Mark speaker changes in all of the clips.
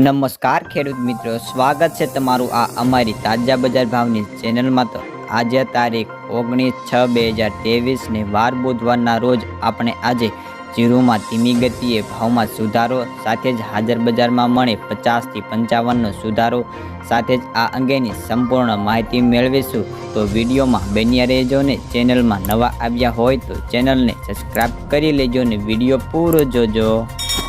Speaker 1: નમસ્કાર, ખેડૂત મિત્રો. સ્વાગત છે તમારું આ અમારી તાજા બજાર ભાવની ચેનલમાં તો આજે તારીખ ઓગણીસ છ બે હજાર ત્રેવીસને વાર બુધવારના રોજ આપણે આજે જીરુમાં ધીમી ગતિએ ભાવમાં સુધારો, સાથે જ હાજર બજારમાં મળે પચાસથી પંચાવનનો સુધારો. સાથે જ આ અંગેની સંપૂર્ણ માહિતી મેળવીશું. તો વિડીયોમાં બન્યા રહેજો ને ચેનલમાં નવા આવ્યા હોય તો ચેનલને સબસ્ક્રાઈબ કરી લેજો ને વીડિયો પૂરો જોજો.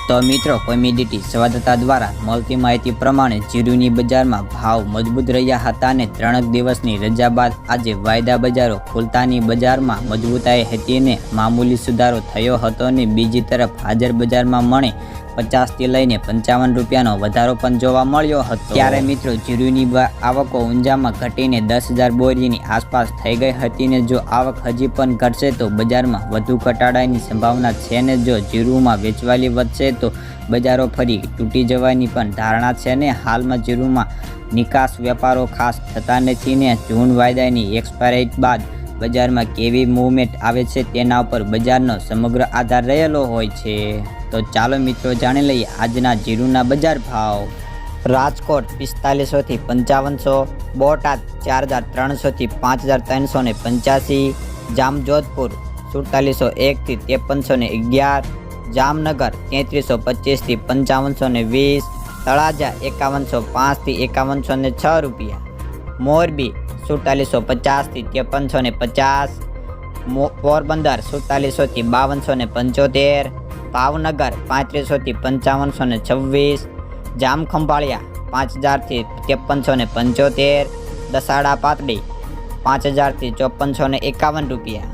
Speaker 1: તો મિત્રો કોમિડિટી સંવાદદાતા દ્વારા મળતી માહિતી પ્રમાણે જીરુની બજારમાં ભાવ મજબૂત રહ્યા હતા અને ત્રણેક દિવસની રજા બાદ આજે વાયદા બજારો ખુલતાની બજારમાં મજબૂતાઈ હતી અને મામૂલી સુધારો થયો હતો ને બીજી તરફ હાજર બજારમાં મળે પચાસથી લઈને પંચાવન રૂપિયાનો વધારો પણ જોવા મળ્યો હતો. ત્યારે મિત્રો જીરુની આવકો ઊંઝામાં ઘટીને દસ હજાર બોરીની આસપાસ થઈ ગઈ હતી ને જો આવક હજી પણ ઘટશે તો બજારમાં વધુ ઘટાડાની સંભાવના છે ને જો જીરુમાં વેચવાલી વધશે તો બજારો ફરી તૂટી જવાની પણ ધારણા છે ને. હાલમાં જીરુમાં નિકાસ વેપારો ખાસ થતા નથી ને જૂન વાયદાની એક્સપાયરી બાદ બજારમાં કેવી મૂવમેન્ટ આવે છે તેના ઉપર બજારનો સમગ્ર આધાર રહેલો હોય છે. તો ચાલો મિત્રો જાણી લઈએ આજના જીરુના બજાર ભાવ. રાજકોટ પિસ્તાલીસોથી પંચાવનસો, બોટાદ ચાર હજાર ત્રણસોથી પાંચ હજાર ત્રણસો ને પંચ્યાસી, જામજોધપુર સુડતાલીસો એકથી ત્રેપનસો ને અગિયાર, જામનગર તેત્રીસો પચીસથી પંચાવનસો ને વીસ, તળાજા એકાવનસો પાંચથી એકાવનસો ને છ રૂપિયા, મોરબી સુડતાલીસો પચાસથી ત્રેપનસો ને પચાસ પોરબંદર સુડતાલીસોથી બાવનસો ને પંચોતેર, ભાવનગર પાંત્રીસોથી પંચાવનસો ને છવ્વીસ, જામખંભાળિયા પાંચ હજારથી ત્રેપનસો ને પંચોતેર, દસાડા પાતળી પાંચ હજારથી ચોપનસો ને એકાવન રૂપિયા.